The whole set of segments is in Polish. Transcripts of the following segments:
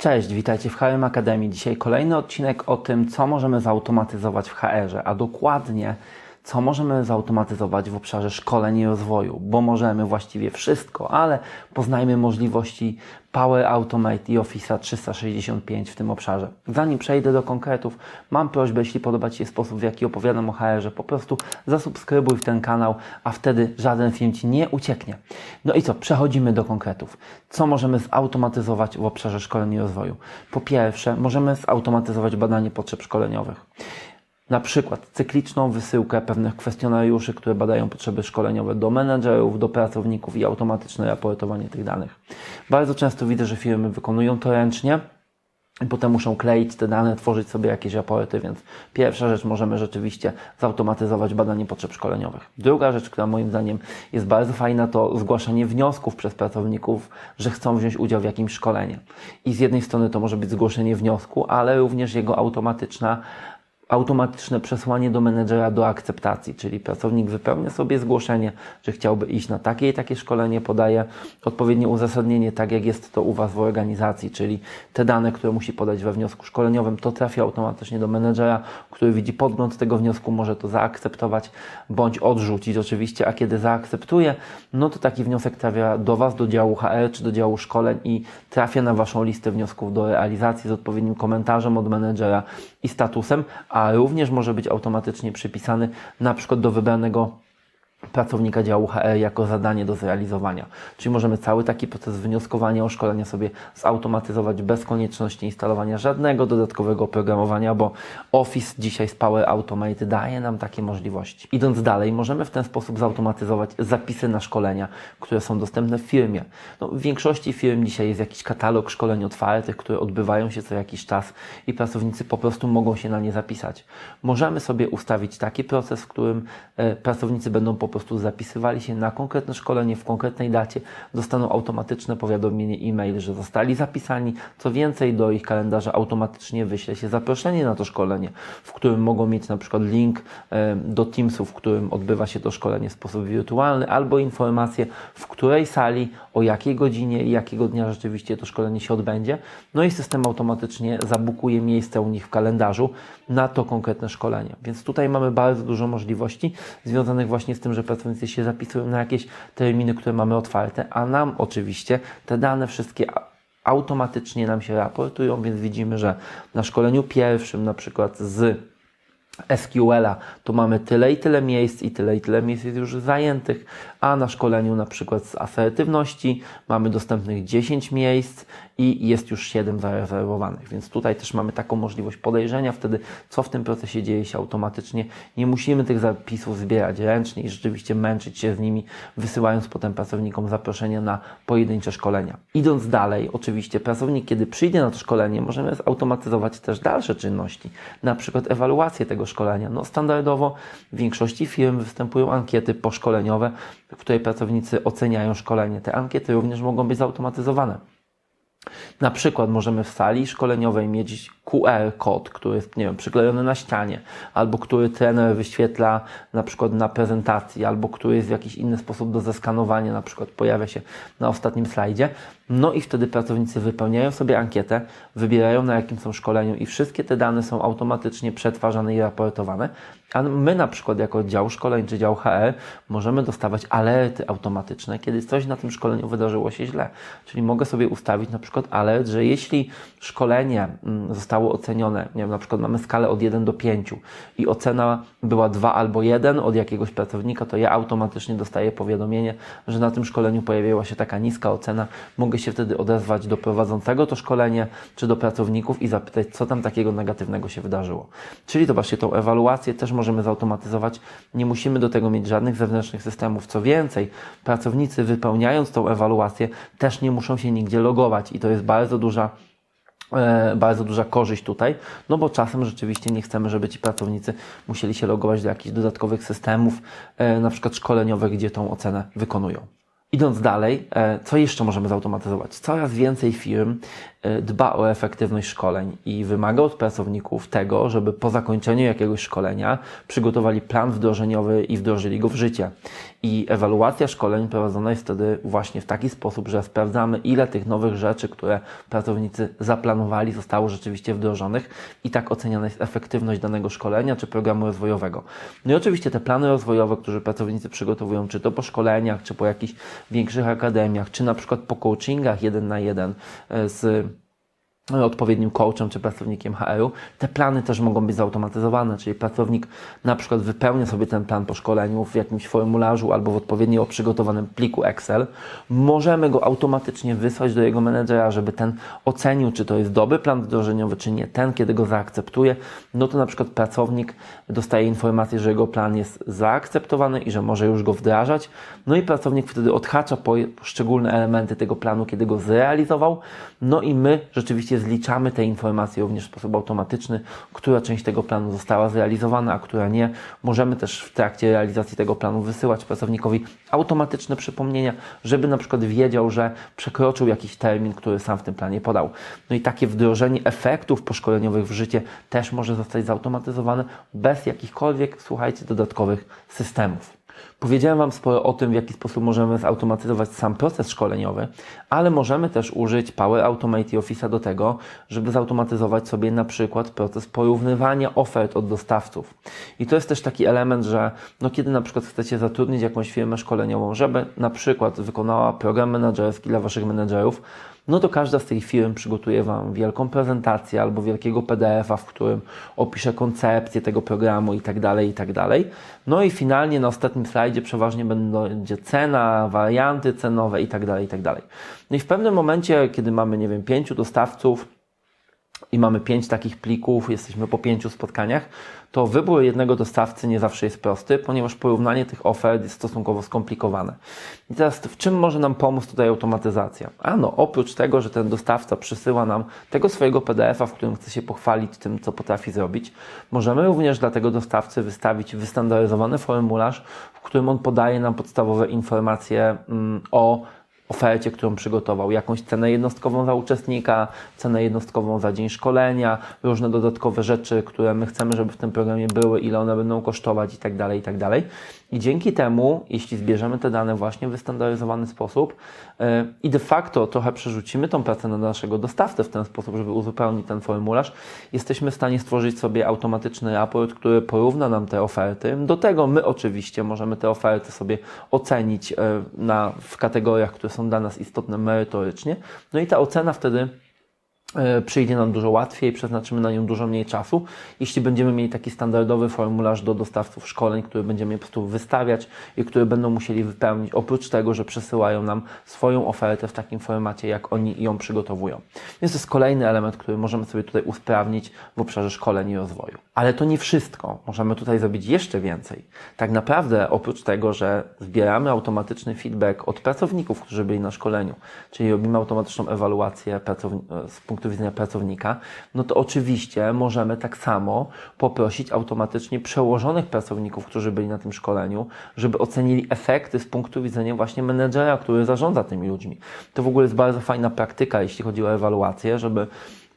Cześć, witajcie w HRM Akademii. Dzisiaj kolejny odcinek o tym, co możemy zautomatyzować w HR-ze, a dokładnie co możemy zautomatyzować w obszarze szkoleń i rozwoju, bo możemy właściwie wszystko, ale poznajmy możliwości Power Automate i Office 365 w tym obszarze. Zanim przejdę do konkretów, mam prośbę, jeśli podoba Ci się sposób, w jaki opowiadam o HR-ze, po prostu zasubskrybuj w ten kanał, a wtedy żaden film Ci nie ucieknie. No i co, przechodzimy do konkretów. Co możemy zautomatyzować w obszarze szkoleń i rozwoju? Po pierwsze, możemy zautomatyzować badanie potrzeb szkoleniowych. Na przykład cykliczną wysyłkę pewnych kwestionariuszy, które badają potrzeby szkoleniowe do menedżerów, do pracowników i automatyczne raportowanie tych danych. Bardzo często widzę, że firmy wykonują to ręcznie i potem muszą kleić te dane, tworzyć sobie jakieś raporty, więc pierwsza rzecz możemy rzeczywiście zautomatyzować badanie potrzeb szkoleniowych. Druga rzecz, która moim zdaniem jest bardzo fajna, to zgłaszanie wniosków przez pracowników, że chcą wziąć udział w jakimś szkoleniu. I z jednej strony to może być zgłoszenie wniosku, ale również jego automatyczna automatyczne przesłanie do menedżera do akceptacji, czyli pracownik wypełnia sobie zgłoszenie, że chciałby iść na takie i takie szkolenie, podaje odpowiednie uzasadnienie, tak jak jest to u Was w organizacji, czyli te dane, które musi podać we wniosku szkoleniowym, to trafia automatycznie do menedżera, który widzi podgląd tego wniosku, może to zaakceptować bądź odrzucić oczywiście, a kiedy zaakceptuje, no to taki wniosek trafia do Was, do działu HR czy do działu szkoleń i trafia na Waszą listę wniosków do realizacji z odpowiednim komentarzem od menedżera i statusem, a również może być automatycznie przypisany na przykład do wybranego pracownika działu HR jako zadanie do zrealizowania. Czyli możemy cały taki proces wnioskowania o szkolenia sobie zautomatyzować bez konieczności instalowania żadnego dodatkowego oprogramowania, bo Office dzisiaj z Power Automate daje nam takie możliwości. Idąc dalej, możemy w ten sposób zautomatyzować zapisy na szkolenia, które są dostępne w firmie. No, w większości firm dzisiaj jest jakiś katalog szkoleń otwartych, które odbywają się co jakiś czas i pracownicy po prostu mogą się na nie zapisać. Możemy sobie ustawić taki proces, w którym e, pracownicy będą po prostu zapisywali się na konkretne szkolenie w konkretnej dacie, dostaną automatyczne powiadomienie e-mail, że zostali zapisani. Co więcej, do ich kalendarza automatycznie wyśle się zaproszenie na to szkolenie, w którym mogą mieć na przykład link e, do Teamsu, w którym odbywa się to szkolenie w sposób wirtualny, albo informację, w której sali, o jakiej godzinie i jakiego dnia rzeczywiście to szkolenie się odbędzie. No i system automatycznie zabukuje miejsce u nich w kalendarzu na to konkretne szkolenie. Więc tutaj mamy bardzo dużo możliwości związanych właśnie z tym, że pracownicy się zapisują na jakieś terminy, które mamy otwarte, a nam oczywiście te dane wszystkie automatycznie nam się raportują, więc widzimy, że na szkoleniu pierwszym na przykład z SQL-a to mamy tyle i tyle miejsc i tyle i tyle miejsc jest już zajętych, a na szkoleniu na przykład z asertywności mamy dostępnych 10 miejsc i jest już 7 zarezerwowanych, więc tutaj też mamy taką możliwość podejrzenia wtedy, co w tym procesie dzieje się automatycznie. Nie musimy tych zapisów zbierać ręcznie i rzeczywiście męczyć się z nimi, wysyłając potem pracownikom zaproszenia na pojedyncze szkolenia. Idąc dalej, oczywiście pracownik, kiedy przyjdzie na to szkolenie, możemy zautomatyzować też dalsze czynności, na przykład ewaluację tego szkolenia. No, standardowo w większości firm występują ankiety poszkoleniowe, w której pracownicy oceniają szkolenie. Te ankiety również mogą być zautomatyzowane. Na przykład możemy w sali szkoleniowej mieć QR kod, który jest, nie wiem, przyklejony na ścianie, albo który trener wyświetla na przykład na prezentacji, albo który jest w jakiś inny sposób do zeskanowania, na przykład pojawia się na ostatnim slajdzie. No i wtedy pracownicy wypełniają sobie ankietę, wybierają na jakim są szkoleniu i wszystkie te dane są automatycznie przetwarzane i raportowane. A my na przykład jako dział szkoleń czy dział HR możemy dostawać alerty automatyczne, kiedy coś na tym szkoleniu wydarzyło się źle. Czyli mogę sobie ustawić na przykład alert, że jeśli szkolenie mm, zostało ocenione, nie wiem, na przykład mamy skalę od 1 do 5 i ocena była 2 albo 1 od jakiegoś pracownika, to ja automatycznie dostaję powiadomienie, że na tym szkoleniu pojawiła się taka niska ocena. Mogę się wtedy odezwać do prowadzącego to szkolenie czy do pracowników i zapytać, co tam takiego negatywnego się wydarzyło. Czyli zobaczcie, tą ewaluację też możemy zautomatyzować. Nie musimy do tego mieć żadnych zewnętrznych systemów. Co więcej, pracownicy wypełniając tą ewaluację też nie muszą się nigdzie logować i to jest bardzo duża e, bardzo duża korzyść tutaj, no bo czasem rzeczywiście nie chcemy, żeby ci pracownicy musieli się logować do jakichś dodatkowych systemów, e, na przykład szkoleniowych, gdzie tą ocenę wykonują. Idąc dalej, e, co jeszcze możemy zautomatyzować? Coraz więcej firm dba o efektywność szkoleń i wymaga od pracowników tego, żeby po zakończeniu jakiegoś szkolenia przygotowali plan wdrożeniowy i wdrożyli go w życie. I ewaluacja szkoleń prowadzona jest wtedy właśnie w taki sposób, że sprawdzamy, ile tych nowych rzeczy, które pracownicy zaplanowali, zostało rzeczywiście wdrożonych i tak oceniana jest efektywność danego szkolenia czy programu rozwojowego. No i oczywiście te plany rozwojowe, które pracownicy przygotowują, czy to po szkoleniach, czy po jakichś większych akademiach, czy na przykład po coachingach jeden na jeden e, z odpowiednim coachem czy pracownikiem HR-u, te plany też mogą być zautomatyzowane, czyli pracownik na przykład wypełnia sobie ten plan po szkoleniu w jakimś formularzu albo w odpowiednio przygotowanym pliku Excel. Możemy go automatycznie wysłać do jego menedżera, żeby ten ocenił, czy to jest dobry plan wdrożeniowy, czy nie. Ten, kiedy go zaakceptuje, no to na przykład pracownik dostaje informację, że jego plan jest zaakceptowany i że może już go wdrażać. No i pracownik wtedy odhacza poszczególne elementy tego planu, kiedy go zrealizował. No i my rzeczywiście zliczamy te informacje również w sposób automatyczny, która część tego planu została zrealizowana, a która nie. Możemy też w trakcie realizacji tego planu wysyłać pracownikowi automatyczne przypomnienia, żeby na przykład wiedział, że przekroczył jakiś termin, który sam w tym planie podał. No i takie wdrożenie efektów poszkoleniowych w życie też może zostać zautomatyzowane bez jakichkolwiek, słuchajcie, dodatkowych systemów. Powiedziałem Wam sporo o tym, w jaki sposób możemy zautomatyzować sam proces szkoleniowy, ale możemy też użyć Power Automate i Office'a do tego, żeby zautomatyzować sobie na przykład proces porównywania ofert od dostawców. I to jest też taki element, że no, kiedy na przykład chcecie zatrudnić jakąś firmę szkoleniową, żeby na przykład wykonała program menedżerski dla Waszych menedżerów, no to każda z tych firm przygotuje Wam wielką prezentację albo wielkiego PDF-a, w którym opisze koncepcję tego programu i tak dalej, i tak dalej. No i finalnie na ostatnim slajdzie przeważnie będzie cena, warianty cenowe i tak dalej, i tak dalej. No i w pewnym momencie, kiedy mamy, nie wiem, pięciu dostawców, i mamy pięć takich plików, jesteśmy po pięciu spotkaniach, to wybór jednego dostawcy nie zawsze jest prosty, ponieważ porównanie tych ofert jest stosunkowo skomplikowane. I teraz w czym może nam pomóc tutaj automatyzacja? Ano, oprócz tego, że ten dostawca przysyła nam tego swojego PDF-a, w którym chce się pochwalić tym, co potrafi zrobić, możemy również dla tego dostawcy wystawić wystandaryzowany formularz, w którym on podaje nam podstawowe informacje mm, o ofercie, którą przygotował, jakąś cenę jednostkową za uczestnika, cenę jednostkową za dzień szkolenia, różne dodatkowe rzeczy, które my chcemy, żeby w tym programie były, ile one będą kosztować i tak dalej, i tak dalej. I dzięki temu, jeśli zbierzemy te dane właśnie w wystandaryzowany sposób yy, i de facto trochę przerzucimy tą pracę na naszego dostawcę w ten sposób, żeby uzupełnić ten formularz, jesteśmy w stanie stworzyć sobie automatyczny raport, który porówna nam te oferty. Do tego my oczywiście możemy te oferty sobie ocenić yy, na, w kategoriach, które są dla nas istotne merytorycznie. No i ta ocena wtedy przyjdzie nam dużo łatwiej, przeznaczymy na nią dużo mniej czasu, jeśli będziemy mieli taki standardowy formularz do dostawców szkoleń, który będziemy po prostu wystawiać i który będą musieli wypełnić, oprócz tego, że przesyłają nam swoją ofertę w takim formacie, jak oni ją przygotowują. Więc to jest kolejny element, który możemy sobie tutaj usprawnić w obszarze szkoleń i rozwoju. Ale to nie wszystko. Możemy tutaj zrobić jeszcze więcej. Tak naprawdę, oprócz tego, że zbieramy automatyczny feedback od pracowników, którzy byli na szkoleniu, czyli robimy automatyczną ewaluację z punktu punktu widzenia pracownika, no to oczywiście możemy tak samo poprosić automatycznie przełożonych pracowników, którzy byli na tym szkoleniu, żeby ocenili efekty z punktu widzenia właśnie menedżera, który zarządza tymi ludźmi. To w ogóle jest bardzo fajna praktyka, jeśli chodzi o ewaluację, żeby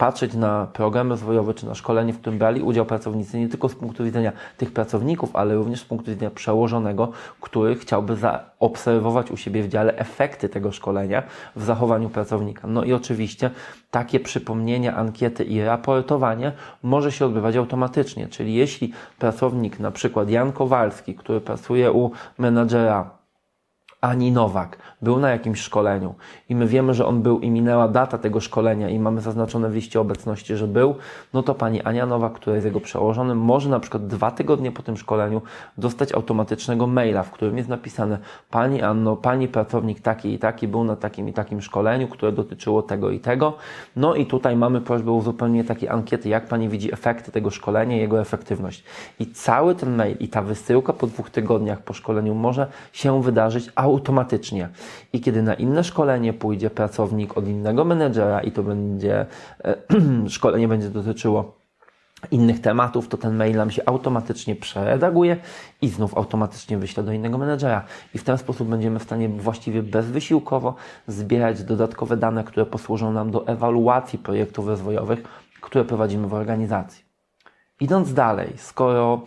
patrzeć na program rozwojowy czy na szkolenie, w którym brali udział pracownicy nie tylko z punktu widzenia tych pracowników, ale również z punktu widzenia przełożonego, który chciałby zaobserwować u siebie w dziale efekty tego szkolenia w zachowaniu pracownika. No i oczywiście takie przypomnienia, ankiety i raportowanie może się odbywać automatycznie, czyli jeśli pracownik, na przykład Jan Kowalski, który pracuje u menadżera ani Nowak był na jakimś szkoleniu i my wiemy, że on był i minęła data tego szkolenia i mamy zaznaczone w liście obecności, że był, no to pani Ania Nowak, która jest jego przełożonym, może na przykład dwa tygodnie po tym szkoleniu dostać automatycznego maila, w którym jest napisane Pani Anno, Pani pracownik taki i taki był na takim i takim szkoleniu, które dotyczyło tego i tego. No i tutaj mamy prośbę o uzupełnienie takiej ankiety, jak Pani widzi efekty tego szkolenia jego efektywność. I cały ten mail i ta wysyłka po dwóch tygodniach po szkoleniu może się wydarzyć automatycznie. I kiedy na inne szkolenie pójdzie pracownik od innego menedżera i to będzie, e, szkolenie będzie dotyczyło innych tematów, to ten mail nam się automatycznie przeredaguje i znów automatycznie wyśle do innego menedżera. I w ten sposób będziemy w stanie właściwie bezwysiłkowo zbierać dodatkowe dane, które posłużą nam do ewaluacji projektów rozwojowych, które prowadzimy w organizacji. Idąc dalej, skoro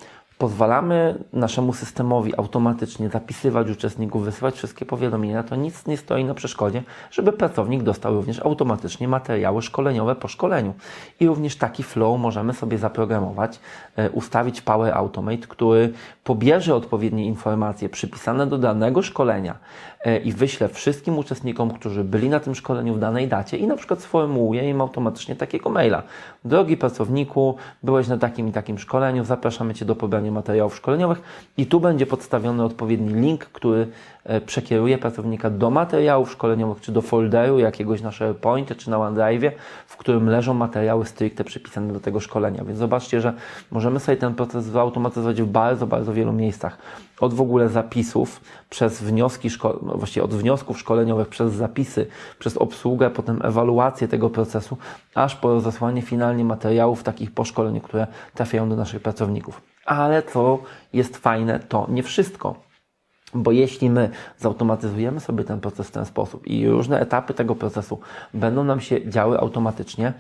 pozwalamy naszemu systemowi automatycznie zapisywać uczestników, wysyłać wszystkie powiadomienia, to nic nie stoi na przeszkodzie, żeby pracownik dostał również automatycznie materiały szkoleniowe po szkoleniu. I również taki flow możemy sobie zaprogramować, e, ustawić Power Automate, który pobierze odpowiednie informacje przypisane do danego szkolenia e, i wyśle wszystkim uczestnikom, którzy byli na tym szkoleniu w danej dacie i na przykład sformułuje im automatycznie takiego maila. Drogi pracowniku, byłeś na takim i takim szkoleniu, zapraszamy Cię do pobrania materiałów szkoleniowych i tu będzie podstawiony odpowiedni link, który e, przekieruje pracownika do materiałów szkoleniowych, czy do folderu jakiegoś na SharePointie, czy na OneDrive'ie, w którym leżą materiały stricte przypisane do tego szkolenia. Więc zobaczcie, że możemy sobie ten proces zautomatyzować w bardzo, bardzo wielu miejscach. Od w ogóle zapisów, przez wnioski, no właściwie od wniosków szkoleniowych, przez zapisy, przez obsługę, potem ewaluację tego procesu, aż po rozesłanie finalnie materiałów takich po szkoleniu, które trafiają do naszych pracowników. Ale co jest fajne, to nie wszystko. Bo jeśli my zautomatyzujemy sobie ten proces w ten sposób i różne etapy tego procesu będą nam się działy automatycznie,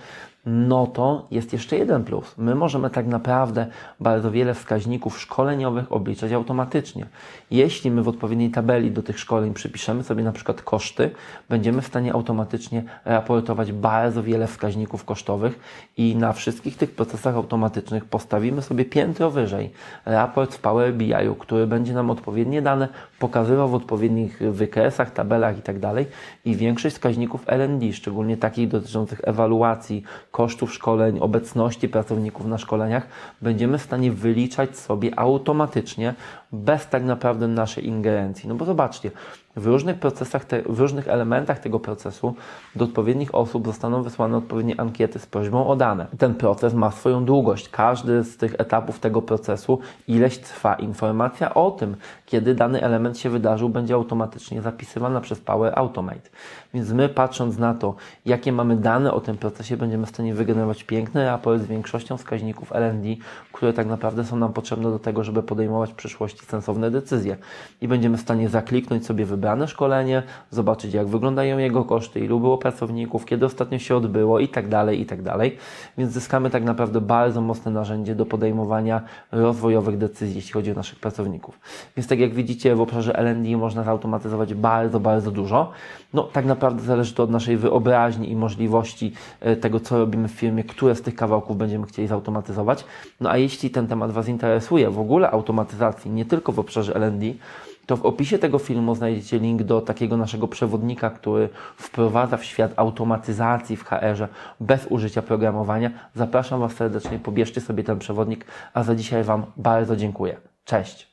no to jest jeszcze jeden plus. My możemy tak naprawdę bardzo wiele wskaźników szkoleniowych obliczać automatycznie. Jeśli my w odpowiedniej tabeli do tych szkoleń przypiszemy sobie na przykład koszty, będziemy w stanie automatycznie raportować bardzo wiele wskaźników kosztowych i na wszystkich tych procesach automatycznych postawimy sobie piętro wyżej raport w Power BI, który będzie nam odpowiednie dane pokazywał w odpowiednich wykresach, tabelach itd. I większość wskaźników L&D, szczególnie takich dotyczących ewaluacji, kosztów szkoleń, obecności pracowników na szkoleniach, będziemy w stanie wyliczać sobie automatycznie, bez tak naprawdę naszej ingerencji. No bo zobaczcie, w różnych procesach, te, w różnych elementach tego procesu do odpowiednich osób zostaną wysłane odpowiednie ankiety z prośbą o dane. Ten proces ma swoją długość. Każdy z tych etapów tego procesu, ileś trwa informacja o tym, kiedy dany element się wydarzył, będzie automatycznie zapisywana przez Power Automate. Więc my patrząc na to, jakie mamy dane o tym procesie, będziemy w stanie wygenerować piękny raport z większością wskaźników L&D, które tak naprawdę są nam potrzebne do tego, żeby podejmować w przyszłości sensowne decyzje. I będziemy w stanie zakliknąć sobie wybrane szkolenie, zobaczyć jak wyglądają jego koszty, ilu było pracowników, kiedy ostatnio się odbyło i tak dalej, i tak dalej. Więc zyskamy tak naprawdę bardzo mocne narzędzie do podejmowania rozwojowych decyzji, jeśli chodzi o naszych pracowników. Więc tak jak widzicie, w obszarze L&D można zautomatyzować bardzo, bardzo dużo. No tak naprawdę zależy to od naszej wyobraźni i możliwości e, tego, co robimy w firmie, które z tych kawałków będziemy chcieli zautomatyzować. No a jeśli ten temat Was interesuje, w ogóle automatyzacji, nie tylko w obszarze L&D, to w opisie tego filmu znajdziecie link do takiego naszego przewodnika, który wprowadza w świat automatyzacji w HR-ze bez użycia programowania. Zapraszam Was serdecznie, pobierzcie sobie ten przewodnik, a za dzisiaj Wam bardzo dziękuję. Cześć!